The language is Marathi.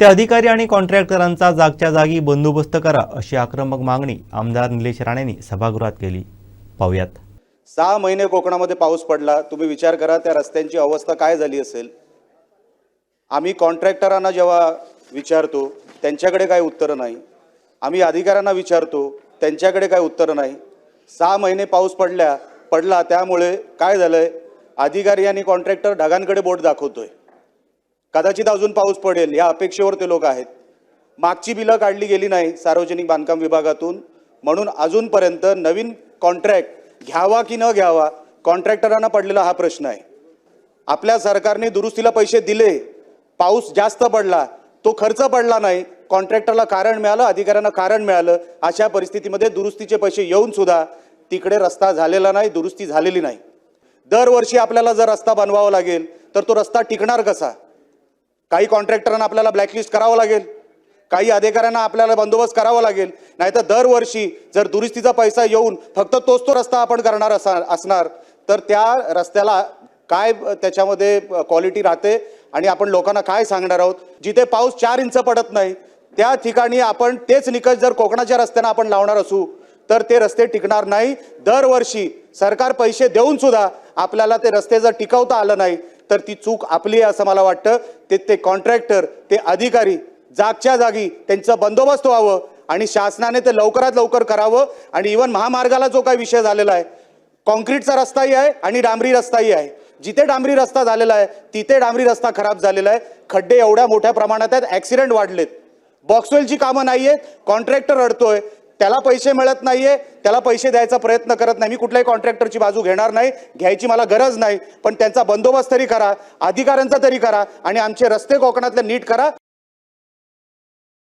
त्या अधिकारी आणि कॉन्ट्रॅक्टरांचा जागच्या जागी बंदोबस्त करा अशी आक्रमक मागणी आमदार निलेश राणेंनी सभागृहात केली. पाहूयात. सहा महिने कोकणामध्ये पाऊस पडला. तुम्ही विचार करा त्या रस्त्यांची अवस्था काय झाली असेल? आम्ही कॉन्ट्रॅक्टरांना जेव्हा विचारतो त्यांच्याकडे काय उत्तरं नाही. आम्ही अधिकाऱ्यांना विचारतो त्यांच्याकडे काय उत्तरं नाही. सहा महिने पाऊस पडल्या पडला त्यामुळे काय झालं आहे अधिकारी आणि कॉन्ट्रॅक्टर ढगांकडे बोट दाखवतोय. कदाचित अजून पाऊस पडेल या अपेक्षेवर ते लोक आहेत. मागची बिलं काढली गेली नाही सार्वजनिक बांधकाम विभागातून. म्हणून अजूनपर्यंत नवीन कॉन्ट्रॅक्ट घ्यावा की न घ्यावा कॉन्ट्रॅक्टरांना पडलेला हा प्रश्न आहे. आपल्या सरकारने दुरुस्तीला पैसे दिले पाऊस जास्त पडला तो खर्च पडला नाही कॉन्ट्रॅक्टरला कारण मिळालं अधिकाऱ्यांना कारण मिळालं अशा परिस्थितीमध्ये दुरुस्तीचे पैसे येऊन सुद्धा तिकडे रस्ता झालेला नाही दुरुस्ती झालेली नाही. दरवर्षी आपल्याला जर रस्ता बनवावा लागेल तर तो रस्ता टिकणार कसा? काही कॉन्ट्रॅक्टरांना आपल्याला ब्लॅकलिस्ट करावं लागेल. काही अधिकाऱ्यांना आपल्याला बंदोबस्त करावा लागेल. नाहीतर दरवर्षी जर दुरुस्तीचा पैसा येऊन फक्त तोच तो रस्ता आपण करणार असा असणार तर त्या रस्त्याला काय त्याच्यामध्ये क्वालिटी राहते आणि आपण लोकांना काय सांगणार आहोत? जिथे पाऊस चार इंच पडत नाही त्या ठिकाणी आपण तेच निकष जर कोकणाच्या रस्त्यांना आपण लावणार असू तर ते रस्ते टिकणार नाही. दरवर्षी सरकार पैसे देऊन सुद्धा आपल्याला ते रस्ते जर टिकवता आलं नाही तर ती चूक आपली आहे असं मला वाटतं. ते ते कॉन्ट्रॅक्टर ते अधिकारी जागच्या जागी त्यांचं बंदोबस्त व्हावं आणि शासनाने ते लवकरात लवकर करावं. आणि इवन महामार्गाला जो काही विषय झालेला आहे कॉन्क्रीटचा रस्ताही आहे आणि डांबरी रस्ताही आहे. जिथे डांबरी रस्ता झालेला आहे तिथे डांबरी रस्ता खराब झालेला आहे. खड्डे एवढ्या मोठ्या प्रमाणात आहेत ॲक्सिडेंट वाढलेत. बॉक्सवेलची कामं नाही आहेत कॉन्ट्रॅक्टर अडतोय त्याला पैसे मिळत नाहीये त्याला पैसे द्यायचा प्रयत्न करत नाही. मी कुठल्याही कॉन्ट्रॅक्टरची बाजू घेणार नाही घ्यायची मला गरज नाही पण त्यांचा बंदोबस्त तरी करा अधिकाऱ्यांचा तरी करा आणि आमचे रस्ते कोकणातले नीट करा.